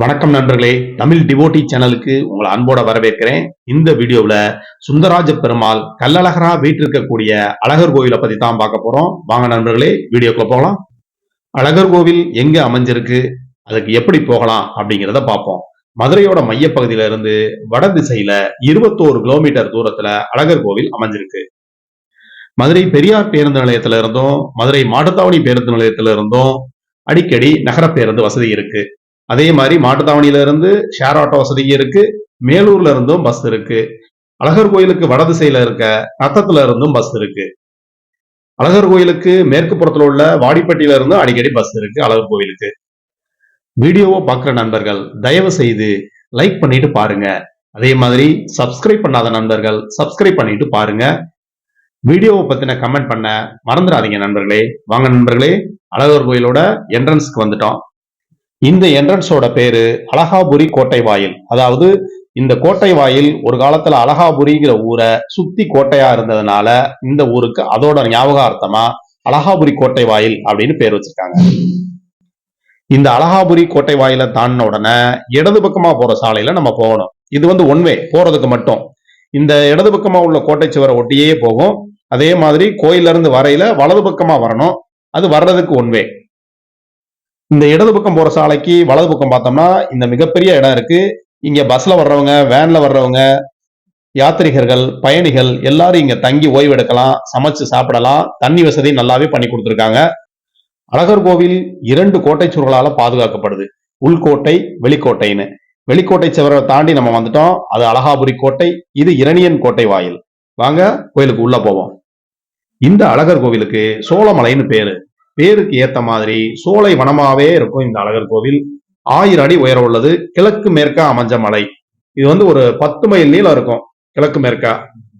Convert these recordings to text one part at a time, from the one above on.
வணக்கம் நண்பர்களே. தமிழ் டிவோட்டி சேனலுக்கு உங்களை அன்போட வரவேற்கிறேன். இந்த வீடியோவில் சுந்தராஜ பெருமாள் கல்லழகரா வீட்டிருக்கக்கூடிய அழகர் கோவிலை பத்தி தான் பார்க்க போறோம். வாங்க நண்பர்களே வீடியோக்குள்ள போகலாம். அழகர் கோவில் எங்க அமைஞ்சிருக்கு? அதுக்கு எப்படி போகலாம் அப்படிங்கிறத பார்ப்போம். மதுரையோட மையப்பகுதியில இருந்து வட திசையில இருபத்தோரு கிலோமீட்டர் தூரத்துல அழகர் கோவில் அமைஞ்சிருக்கு. மதுரை பெரியார் பேருந்து நிலையத்துல இருந்தும் மதுரை மாட்டுத்தாவணி பேருந்து நிலையத்துல இருந்தும் அடிக்கடி நகர பேருந்து வசதி இருக்கு. அதே மாதிரி மாட்டுத்தாவணியில இருந்து ஷேர் ஆட்டோ வசதி இருக்கு. மேலூர்ல இருந்தும் பஸ் இருக்கு. அழகர் கோயிலுக்கு வடதிசையில இருக்க நத்தத்துல இருந்தும் பஸ் இருக்கு. அழகர் கோயிலுக்கு மேற்கு புறத்துல உள்ள வாடிப்பட்டியில இருந்தும் அடிக்கடி பஸ் இருக்கு அழகர் கோயிலுக்கு. வீடியோவை பார்க்குற நண்பர்கள் தயவு செய்து லைக் பண்ணிட்டு பாருங்க. அதே மாதிரி சப்ஸ்கிரைப் பண்ணாத நண்பர்கள் சப்ஸ்கிரைப் பண்ணிட்டு பாருங்க. வீடியோவை பத்தின கமெண்ட் பண்ண மறந்துடாதீங்க நண்பர்களே. வாங்க நண்பர்களே அழகர் கோயிலோட என்ட்ரன்ஸ்க்கு வந்துட்டோம். இந்த என்ட்ரன்ஸோட பேரு அழகாபுரி கோட்டை வாயில் அதாவது இந்த கோட்டை வாயில் ஒரு காலத்துல அழகாபுரிங்கிற ஊரை சுத்தி கோட்டையா இருந்ததுனால இந்த ஊருக்கு அதோட ஞாபகார்த்தமா அழகாபுரி கோட்டை வாயில் அப்படின்னு பேர் வச்சிருக்காங்க. இந்த அழகாபுரி கோட்டை வாயில தாண்டின உடனே இடது பக்கமா போற சாலையில நம்ம போகணும். இது வந்து ஒன்வே போறதுக்கு மட்டும். இந்த இடது பக்கமா உள்ள கோட்டை சுவரை ஒட்டியே போகும். அதே மாதிரி கோயில்ல இருந்து வரையில வலது பக்கமா வரணும். அது வர்றதுக்கு ஒன்வே இந்த இடது பக்கம் போற சாலைக்கு வலது பக்கம் பார்த்தோம்னா இந்த மிகப்பெரிய இடம் இருக்கு. இங்க பஸ்ல வர்றவங்க வேன்ல வர்றவங்க யாத்ரிகர்கள் பயணிகள் எல்லாரும் இங்க தங்கி ஓய்வு எடுக்கலாம் சமைச்சு சாப்பிடலாம். தண்ணி வசதி நல்லாவே பண்ணி கொடுத்துருக்காங்க. அழகர் கோவில் இரண்டு கோட்டை சுவர்களால பாதுகாக்கப்படுது. உள்கோட்டை வெளிக்கோட்டைன்னு. வெளிக்கோட்டை சுவரை தாண்டி நம்ம வந்துட்டோம். அது அழகாபுரி கோட்டை இது இரணியன் கோட்டை வாயில். வாங்க கோயிலுக்கு உள்ள போவோம். இந்த அழகர் கோவிலுக்கு சோழமலைன்னு பேரு. பேருக்கு ஏத்த மாதிரி சோலை வனமாவே இருக்கும் இந்த அழகர் கோவில். ஆயிரம் அடி உயரம் உள்ளது. கிழக்கு மேற்கா அமைஞ்ச மலை. இது வந்து ஒரு பத்து மைல் நீளம் இருக்கும் கிழக்கு மேற்கா.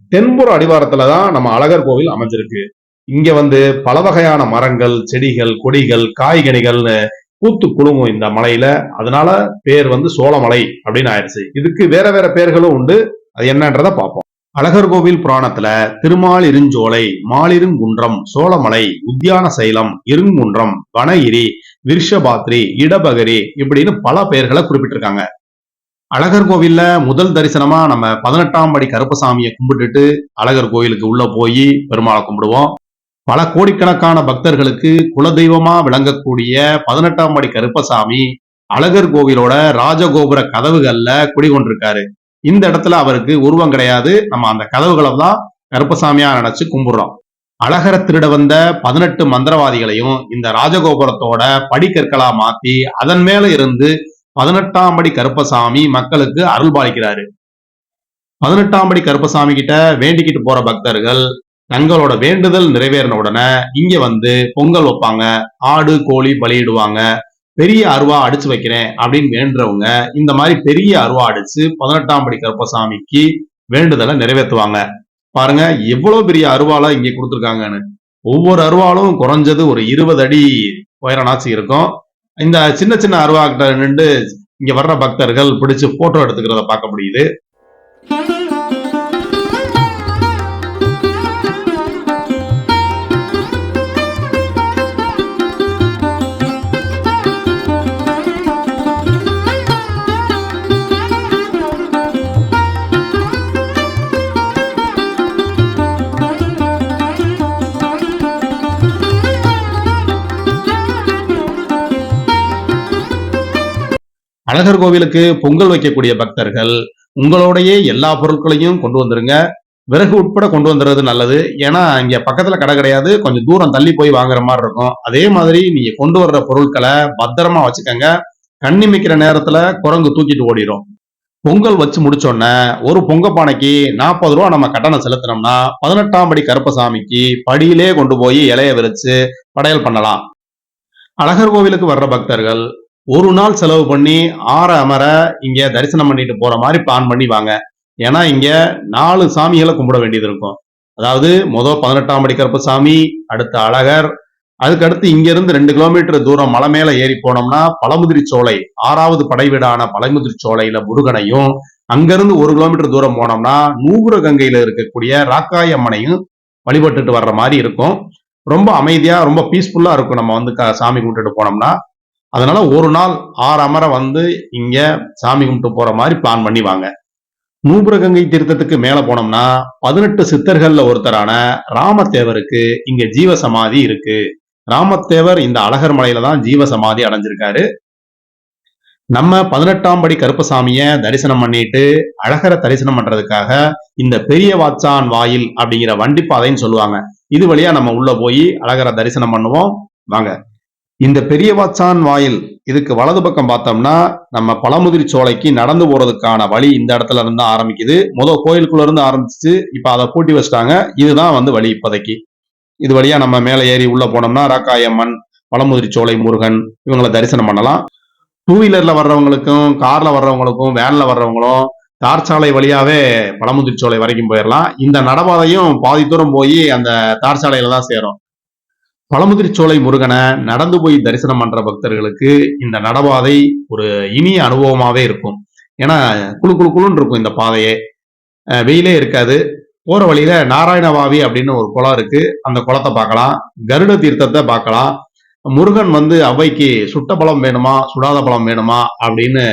தென்புற அடிவாரத்துல தான் நம்ம அழகர் கோவில் அமைஞ்சிருக்கு. இங்க வந்து பல வகையான மரங்கள் செடிகள் கொடிகள் காய்கனிகள்னு பூத்து குலுங்கும் இந்த மலையில. அதனால பேர் வந்து சோழமலை அப்படின்னு ஆயிடுச்சு. இதுக்கு வேற வேற பேர்களும் உண்டு. அது என்னன்றத பார்ப்போம். அழகர் கோவில் புராணத்துல திருமால் இருஞ்சோலை மாலிருங்குன்றம் சோழமலை உத்தியான சைலம் இருங்குன்றம் வனகிரி விருஷபாத்ரி இடபகரி இப்படின்னு பல பெயர்களை குறிப்பிட்டிருக்காங்க. அழகர் கோவில்ல முதல் தரிசனமா நம்ம பதினெட்டாம் படி கருப்பசாமியை கும்பிட்டுட்டு அழகர் கோவிலுக்கு உள்ள போய் பெருமாளை கும்பிடுவோம். பல கோடிக்கணக்கான பக்தர்களுக்கு குலதெய்வமா விளங்கக்கூடிய பதினெட்டாம் படி கருப்பசாமி அழகர் கோவிலோட ராஜகோபுர கதவுகள்ல குடிகொண்டிருக்காரு. இந்த இடத்துல அவருக்கு உருவம் கிடையாது. நம்ம அந்த கதவுகளை தான் கருப்பசாமியா நினைச்சு கும்பிடுறோம். அழகர திருட வந்த பதினெட்டு மந்திரவாதிகளையும் இந்த ராஜகோபுரத்தோட படிக்கற்களா மாத்தி அதன் மேல இருந்து பதினெட்டாம் படி கருப்பசாமி மக்களுக்கு அருள் பாலிக்கிறாரு. பதினெட்டாம் படி கருப்பசாமி கிட்ட வேண்டிக்கிட்டு போற பக்தர்கள் தங்களோட வேண்டுதல் நிறைவேறின உடனே இங்க வந்து பொங்கல் வைப்பாங்க. ஆடு கோழி பலியிடுவாங்க. பெரிய அருவா அடிச்சு வைக்கிறேன் அப்படின்னு வேண்டுறவங்க இந்த மாதிரி பெரிய அருவா அடிச்சு பதினெட்டாம் படி கருப்பசாமிக்கு வேண்டுதலை நிறைவேற்றுவாங்க. பாருங்க எவ்வளவு பெரிய அருவாலா இங்க கொடுத்துருக்காங்கன்னு. ஒவ்வொரு அருவாலும் குறைஞ்சது ஒரு இருபது அடி உயரனாச்சு இருக்கும். இந்த சின்ன சின்ன அருவா கிட்ட நின்று இங்க வர்ற பக்தர்கள் பிடிச்சு போட்டோ எடுத்துக்கிறத பார்க்க முடியுது. அழகர் கோவிலுக்கு பொங்கல் வைக்கக்கூடிய பக்தர்கள் உங்களோடையே எல்லா பொருட்களையும் கொண்டு வந்துருங்க. விறகு உட்பட கொண்டு வந்துடுறது நல்லது. ஏன்னா இங்க பக்கத்துல கடை கிடையாது. கொஞ்சம் தூரம் தள்ளி போய் வாங்குற மாதிரி இருக்கும். அதே மாதிரி நீங்க கொண்டு வர்ற பொருட்களை பத்திரமா வச்சுக்கோங்க. கண்ணி மிக்கிற நேரத்துல குரங்கு தூக்கிட்டு ஓடிடும் பொங்கல் வச்சு முடிச்சோடனே ஒரு பொங்க பானைக்கு நாற்பது ரூபா நம்ம கட்டணம் செலுத்தினோம்னா பதினெட்டாம் படி கருப்பசாமிக்கு படியிலே கொண்டு போய் இலைய விரிச்சு படையல் பண்ணலாம். அழகர் கோவிலுக்கு வர்ற பக்தர்கள் ஒரு நாள் செலவு பண்ணி ஆற அமர இங்க தரிசனம் பண்ணிட்டு போற மாதிரி பிளான் பண்ணி வாங்க. ஏன்னா இங்க நாலு சாமிகளை கும்பிட வேண்டியது இருக்கும். அதாவது முதல் பதினெட்டாம் படி கருப்பசாமி அடுத்த அழகர் அதுக்கடுத்து இங்கிருந்து ரெண்டு கிலோமீட்டர் தூரம் மலை மேல ஏறி போனோம்னா பழமுதிரி சோலை ஆறாவது படைவீடான பழமுதிரி சோலையில முருகனையும் அங்கிருந்து ஒரு கிலோமீட்டர் தூரம் போனோம்னா நூகுர கங்கையில இருக்கக்கூடிய ராக்காய் அம்மனையும் வழிபட்டுட்டு வர்ற மாதிரி இருக்கும். ரொம்ப அமைதியா ரொம்ப பீஸ்ஃபுல்லா இருக்கும். நம்ம வந்து க- சாமி கும்பிட்டுட்டு போனோம்னா அதனால ஒரு நாள் ஆறு அமர வந்து இங்க சாமி கும்பிட்டு போற மாதிரி பிளான் பண்ணி வாங்க நூபுரகங்கை தீர்த்தத்துக்கு மேல போனோம்னா பதினெட்டு சித்தர்கள்ல ஒருத்தரான ராமத்தேவருக்கு இங்க ஜீவ சமாதி இருக்கு. ராமத்தேவர் இந்த அழகர் மலையில தான் ஜீவ சமாதி அடைஞ்சிருக்காரு. நம்ம பதினெட்டாம் படி கருப்பசாமிய தரிசனம் பண்ணிட்டு அழகரை தரிசனம் பண்றதுக்காக இந்த பெரிய வாச்சான் வாயில் அப்படிங்கிற வண்டி பாதைன்னு சொல்லுவாங்க. இது வழியா நம்ம உள்ள போய் அழகரை தரிசனம் பண்ணுவோம். வாங்க. இந்த பெரியவாச்சான் வாயில் இதுக்கு வலது பக்கம் பார்த்தோம்னா நம்ம பழமுதிரி சோலைக்கு நடந்து போறதுக்கான வழி இந்த இடத்துல இருந்து தான் ஆரம்பிக்குது. முதல் கோயிலுக்குள்ள இருந்து ஆரம்பிச்சு இப்ப அதை பூட்டி வச்சிட்டாங்க. இதுதான் வந்து வழி இப்போதைக்கு. இது வழியா நம்ம மேலே ஏறி உள்ள போனோம்னா ராக்காயம்மன் பழமுதிரி சோலை முருகன் இவங்களை தரிசனம் பண்ணலாம். டூ வீலர்ல வர்றவங்களுக்கும் கார்ல வர்றவங்களுக்கும் வேன்ல வர்றவங்களும் தார் சாலை வழியாவே பழமுதிரி சோலை வரைக்கும் போயிடலாம் இந்த நடபாதையும் பாதி தூரம் போய் அந்த தார் சாலையில தான் சேரும். பழமுதிர்ச்சோலை முருகனை நடந்து போய் தரிசனம் பண்ற பக்தர்களுக்கு இந்த நடபாதை ஒரு இனிய அனுபவமாவே இருக்கும். ஏன்னா குழு குழு குழுன்னு இருக்கும் இந்த பாதையே. வெயிலே இருக்காது. போற வழியில நாராயணவாவி அப்படின்னு ஒரு குளம் இருக்கு. அந்த குளத்தை பார்க்கலாம். கருட தீர்த்தத்தை பார்க்கலாம். முருகன் வந்து அவைக்கு சுட்ட பழம் வேணுமா சுடாத பழம் வேணுமா அப்படின்னு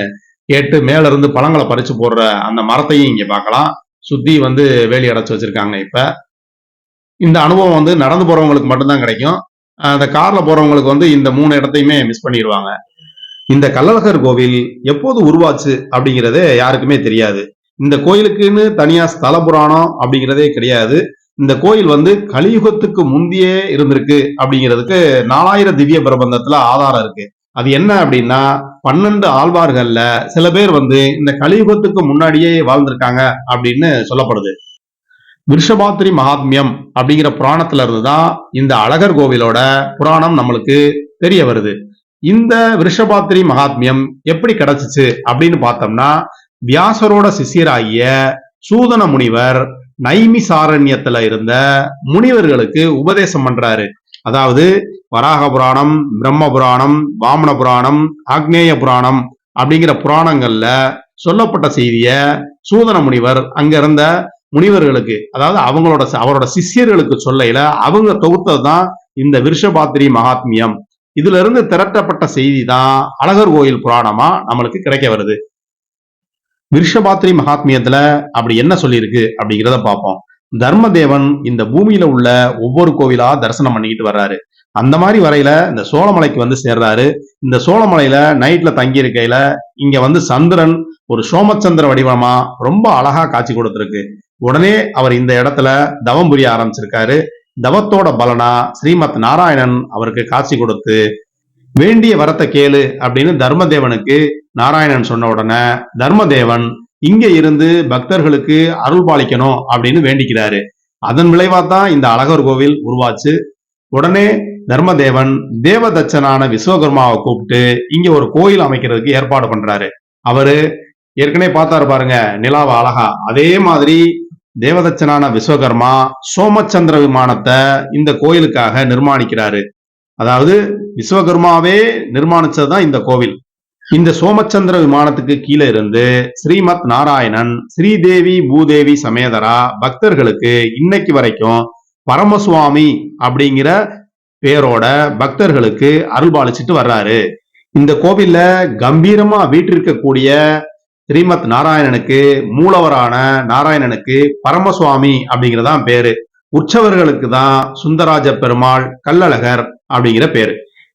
கேட்டு மேல இருந்து பழங்களை பறிச்சு போடுற அந்த மரத்தையும் இங்க பார்க்கலாம். சுத்தி வந்து வேலி அடைச்சு வச்சிருக்காங்க இப்ப. இந்த அனுபவம் வந்து நடந்து போறவங்களுக்கு மட்டும்தான் கிடைக்கும். அந்த கார்ல போறவங்களுக்கு வந்து இந்த மூணு இடத்தையுமே மிஸ் பண்ணிடுவாங்க இந்த கள்ளழகர் கோவில் எப்போது உருவாச்சு அப்படிங்கிறதே யாருக்குமே தெரியாது. இந்த கோயிலுக்குன்னு தனியா ஸ்தல புராணம் அப்படிங்கிறதே கிடையாது. இந்த கோயில் வந்து கலியுகத்துக்கு முந்தியே இருந்திருக்கு அப்படிங்கிறதுக்கு நாலாயிரம் திவ்ய பிரபந்தத்துல ஆதாரம் இருக்கு. அது என்ன அப்படின்னா பன்னெண்டு ஆழ்வார்கள்ல சில பேர் வந்து இந்த கலியுகத்துக்கு முன்னாடியே வாழ்ந்திருக்காங்க அப்படின்னு சொல்லப்படுது. விருஷபாத்திரி மகாத்மியம் அப்படிங்கிற புராணத்துல இருந்து தான் இந்த அழகர் கோவிலோட புராணம் நம்மளுக்கு தெரிய வருது. இந்த விருஷபாத்திரி மகாத்மியம் எப்படி கிடைச்சிச்சு அப்படின்னு பார்த்தோம்னா வியாசரோட சிஷ்யராகிய சூதன முனிவர் நைமிசாரண்யத்துல இருந்த முனிவர்களுக்கு உபதேசம் பண்றாரு. அதாவது வராக புராணம் பிரம்ம புராணம் வாமன புராணம் ஆக்னேய புராணம் அப்படிங்கிற புராணங்கள்ல சொல்லப்பட்ட செய்திய சூதன முனிவர் அங்க இருந்த முனிவர்களுக்கு அதாவது அவங்களோட அவரோட சிஷ்யர்களுக்கு சொல்லையில அவங்க தொகுத்தது தான் இந்த விருஷபாத்திரி மகாத்மியம். இதுல இருந்து திரட்டப்பட்ட செய்தி தான் அழகர் கோயில் புராணமா நம்மளுக்கு கிடைக்க வருது. விருஷபாத்திரி மகாத்மியத்துல அப்படி என்ன சொல்லியிருக்கு அப்படிங்கிறத பார்ப்போம். தர்மதேவன் இந்த பூமியில உள்ள ஒவ்வொரு கோவிலா தரிசனம் பண்ணிக்கிட்டு வர்றாரு. அந்த மாதிரி வரையில இந்த சோழமலைக்கு வந்து சேர்றாரு. இந்த சோழமலையில நைட்ல தங்கி இருக்கையில இங்க வந்து சந்திரன் ஒரு சோமச்சந்திர வடிவமா ரொம்ப அழகா காட்சி கொடுத்துருக்கு. உடனே அவர் இந்த இடத்துல தவம் புரிய ஆரம்பிச்சிருக்காரு. தவத்தோட பலனா ஸ்ரீமத் நாராயணன் அவருக்கு காட்சி கொடுத்து வேண்டிய வரத்தை கேளு அப்படின்னு தர்மதேவனுக்கு நாராயணன் சொன்ன உடனே தர்மதேவன் இங்க இருந்து பக்தர்களுக்கு அருள் பாலிக்கணும் அப்படின்னு வேண்டிக்கிறாரு. அதன் விளைவா தான் இந்த அழகர் கோவில் உருவாச்சு. உடனே தர்மதேவன் தேவதச்சனான விஸ்வகர்மாவை கூப்பிட்டு இங்க ஒரு கோயில் அமைக்கிறதுக்கு ஏற்பாடு பண்றாரு. அவரு ஏற்கனவே பார்த்தாரு பாருங்க நிலாவை அழகா. அதே மாதிரி தேவதச்சனான விஸ்வகர்மா சோமச்சந்திர விமானத்தை இந்த கோயிலுக்காக நிர்மாணிக்கிறாரு. அதாவது விஸ்வகர்மாவே நிர்மாணிச்சதுதான் இந்த கோவில். இந்த சோமச்சந்திர விமானத்துக்கு கீழே இருந்து ஸ்ரீமத் நாராயணன் ஸ்ரீதேவி பூதேவி சமேதரா பக்தர்களுக்கு இன்னைக்கு வரைக்கும் பரமசுவாமி அப்படிங்கிற பேரோட பக்தர்களுக்கு அருள்பாலிச்சிட்டு வர்றாரு. இந்த கோவில்ல கம்பீரமா வீற்றிருக்கக்கூடிய ஸ்ரீமத் நாராயணனுக்கு மூலவரான நாராயணனுக்கு பரமசுவாமி அப்படிங்கிறதான் பேரு. உற்சவர்களுக்கு தான் சுந்தராஜ பெருமாள் கல்லழகர் அப்படிங்கிற பேரு.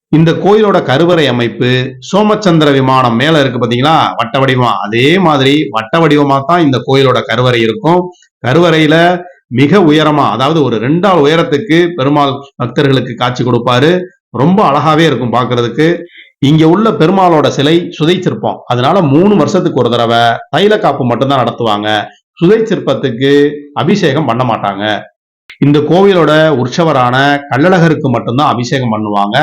இந்த கோயிலோட கருவறை அமைப்பு சோமச்சந்திர விமானம் மேல இருக்கு பாத்தீங்களா? வட்ட வடிவம் அதே மாதிரி வட்ட வடிவமா தான் இந்த கோயிலோட கருவறை இருக்கும். கருவறையில மிக உயரமா அதாவது ஒரு ரெண்டாள் உயரத்துக்கு பெருமாள் பக்தர்களுக்கு காட்சி கொடுப்பாரு. ரொம்ப அழகாவே இருக்கும் பாக்குறதுக்கு. இங்க உள்ள பெருமாளோட சிலை சுதை சிற்பம் அதனால மூணு வருஷத்துக்கு ஒரு தடவை தைல காப்பு மட்டும்தான் நடத்துவாங்க. சுதை சிற்பத்துக்கு அபிஷேகம் பண்ண மாட்டாங்க. இந்த கோவிலோட உற்சவரான கள்ளழகருக்கு மட்டும்தான் அபிஷேகம் பண்ணுவாங்க.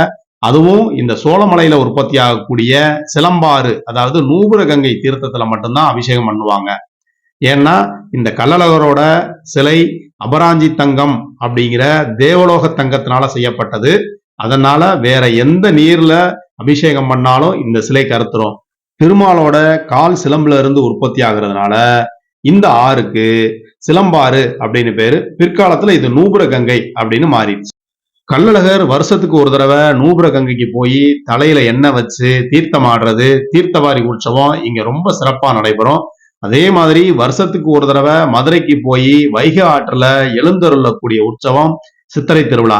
அதுவும் இந்த சோழமலையில உற்பத்தி ஆகக்கூடிய சிலம்பாறு அதாவது நூபுரகங்கை தீர்த்தத்துல மட்டும்தான் அபிஷேகம் பண்ணுவாங்க. ஏன்னா இந்த கள்ளழகரோட சிலை அபராஞ்சி தங்கம் அப்படிங்கிற தேவலோக தங்கத்தினால செய்யப்பட்டது. அதனால வேற எந்த நீர்ல அபிஷேகம் பண்ணாலும் இந்த சிலை கருத்துரும் திருமாலோட கால் சிலம்புல இருந்து உற்பத்தி ஆகுறதுனால இந்த ஆறுக்கு சிலம்பாறு அப்படின்னு பேரு. பிற்காலத்துல இது நூபுர கங்கை அப்படின்னு மாறிடுச்சு. கள்ளழகர் வருஷத்துக்கு ஒரு தடவை நூபுர கங்கைக்கு போய் தலையில எண்ணெய் வச்சு தீர்த்தம் ஆடுறது தீர்த்தவாரி உற்சவம் இங்க ரொம்ப சிறப்பா நடைபெறும். அதே மாதிரி வருஷத்துக்கு ஒரு தடவை மதுரைக்கு போய் வைகை ஆற்றுல எழுந்தருளக்கூடிய உற்சவம் சித்திரை திருவிழா.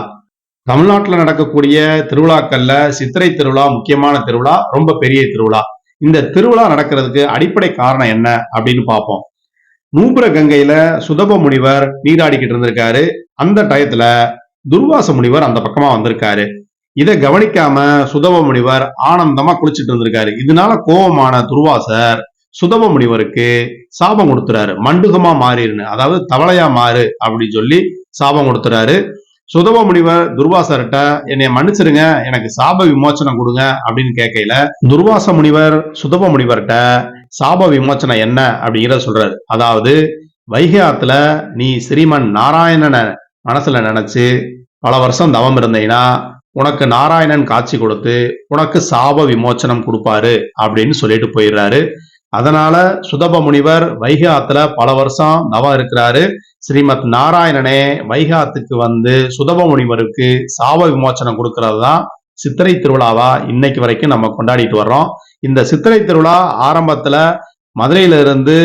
தமிழ்நாட்டுல நடக்கக்கூடிய திருவிழாக்கள்ல சித்திரை திருவிழா முக்கியமான திருவிழா ரொம்ப பெரிய திருவிழா. இந்த திருவிழா நடக்கிறதுக்கு அடிப்படை காரணம் என்ன அப்படின்னு பார்ப்போம். நூபுர கங்கையில சுதப முனிவர் நீராடிக்கிட்டு இருந்திருக்காரு. அந்த டயத்துல துர்வாச முனிவர் அந்த பக்கமா வந்திருக்காரு. இதை கவனிக்காம சுதப முனிவர் ஆனந்தமா குளிச்சுட்டு இருந்திருக்காரு. இதனால கோபமான துர்வாசர் சுதப முனிவருக்கு சாபம் கொடுத்துறாரு. மண்டுகமா மாறிடுன்னு அதாவது தவளையா மாறு அப்படின்னு சொல்லி சாபம் கொடுத்துறாரு. சுதப முனிவர் துர்வாசர்கிட்ட என்னை மன்னிச்சிருங்க. எனக்கு சாப விமோச்சனம் கொடுங்க. அப்படின்னு கேட்கையில துர்வாச முனிவர் சுதப முனிவர்கிட்ட சாப விமோச்சனம் என்ன? அப்படிங்கிறத சொல்றாரு. அதாவது வைகை ஆத்துல நீ ஸ்ரீமன் நாராயணனை மனசுல நினைச்சு பல வருஷம் தவம் இருந்தீங்கன்னா உனக்கு நாராயணன் காட்சி கொடுத்து உனக்கு சாப விமோச்சனம் கொடுப்பாரு அப்படின்னு சொல்லிட்டு போயிடுறாரு. அதனால சுதப முனிவர் வைகை ஆத்துல பல வருஷம் தவம் இருக்கிறாரு. ஸ்ரீமத் நாராயணனே வைகாத்துக்கு வந்து சுதப முனிவருக்கு சாப விமோச்சனம் கொடுக்கறது தான் சித்திரை திருவிழாவா இன்னைக்கு வரைக்கும் நம்ம கொண்டாடிட்டு வர்றோம். இந்த சித்திரை திருவிழா ஆரம்பத்துல மதுரையில இருந்து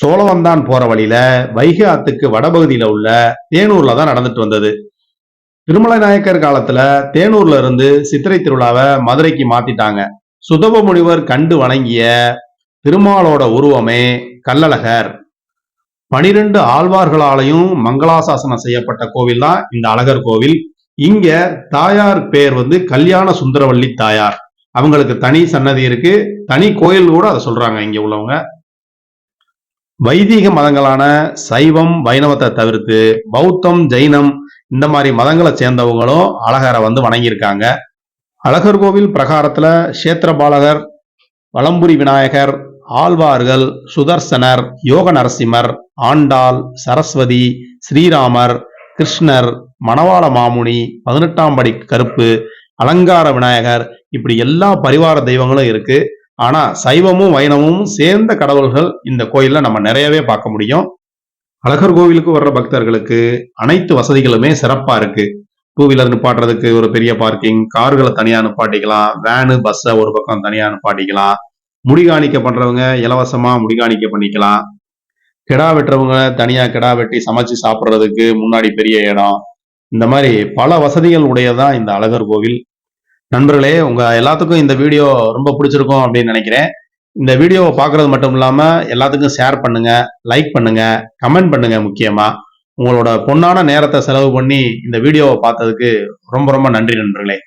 சோழவந்தான் போற வழியில வைகை ஆத்துக்கு வடபகுதியில உள்ள தேனூர்ல தான் நடந்துட்டு வந்தது. திருமலை நாயக்கர் காலத்துல தேனூர்ல இருந்து சித்திரை திருவிழாவை மதுரைக்கு மாத்திட்டாங்க. சுதப முனிவர் கண்டு வணங்கிய திருமாலோட உருவமே கல்லழகர் பனிரெண்டு ஆழ்வார்களாலையும் மங்களாசாசனம் செய்யப்பட்ட கோவில் தான் இந்த அழகர் கோவில். இங்க தாயார் பேர் வந்து கல்யாண சுந்தரவள்ளி தாயார். அவங்களுக்கு தனி சன்னதி இருக்கு. தனி கோயில் கூட அதை சொல்றாங்க இங்க உள்ளவங்க. வைதீக மதங்களான சைவம் வைணவத்தை தவிர்த்து பௌத்தம் ஜெயினம் இந்த மாதிரி மதங்களை சேர்ந்தவங்களும் அழகரை வந்து வணங்கியிருக்காங்க. அழகர் கோவில் பிரகாரத்துல கஷேத்திரபாலகர் வலம்புரி விநாயகர் ஆழ்வார்கள் சுதர்சனர் யோக நரசிம்மர் ஆண்டாள் சரஸ்வதி ஸ்ரீராமர் கிருஷ்ணர் மணவாள மாமுனி பதினெட்டாம் படி கருப்பு அலங்கார விநாயகர் இப்படி எல்லா பரிவார தெய்வங்களும் இருக்கு. ஆனா சைவமும் வைணவமும் சேர்ந்த கடவுள்கள் இந்த கோயில்ல நம்ம நிறையவே பார்க்க முடியும். அழகர் கோவிலுக்கு வர்ற பக்தர்களுக்கு அனைத்து வசதிகளுமே சிறப்பா இருக்கு. டூ வீலர் நிப்பாட்டுறதுக்கு ஒரு பெரிய பார்க்கிங் கார்களை தனியா நிப்பாட்டிக்கலாம் வேனு பஸ்ஸை ஒரு பக்கம் தனியா நிப்பாட்டிக்கலாம். முடிகாணிக்க பண்றவங்க இலவசமா முடிகாணிக்க பண்ணிக்கலாம் கிடா வெட்டுறவங்க தனியா கிடா வெட்டி சமைச்சு சாப்பிட்றதுக்கு முன்னாடி பெரிய இடம். இந்த மாதிரி பல வசதிகள் உடையதான் இந்த அழகர் கோவில். நண்பர்களே உங்க எல்லாத்துக்கும் இந்த வீடியோ ரொம்ப பிடிச்சிருக்கும் அப்படின்னு நினைக்கிறேன். இந்த வீடியோவை பார்க்கறது மட்டும் இல்லாம எல்லாத்துக்கும் ஷேர் பண்ணுங்க லைக் பண்ணுங்க கமெண்ட் பண்ணுங்க முக்கியமா. உங்களோட பொன்னான நேரத்தை செலவு பண்ணி இந்த வீடியோவை பார்த்ததுக்கு ரொம்ப ரொம்ப நன்றி நண்பர்களே.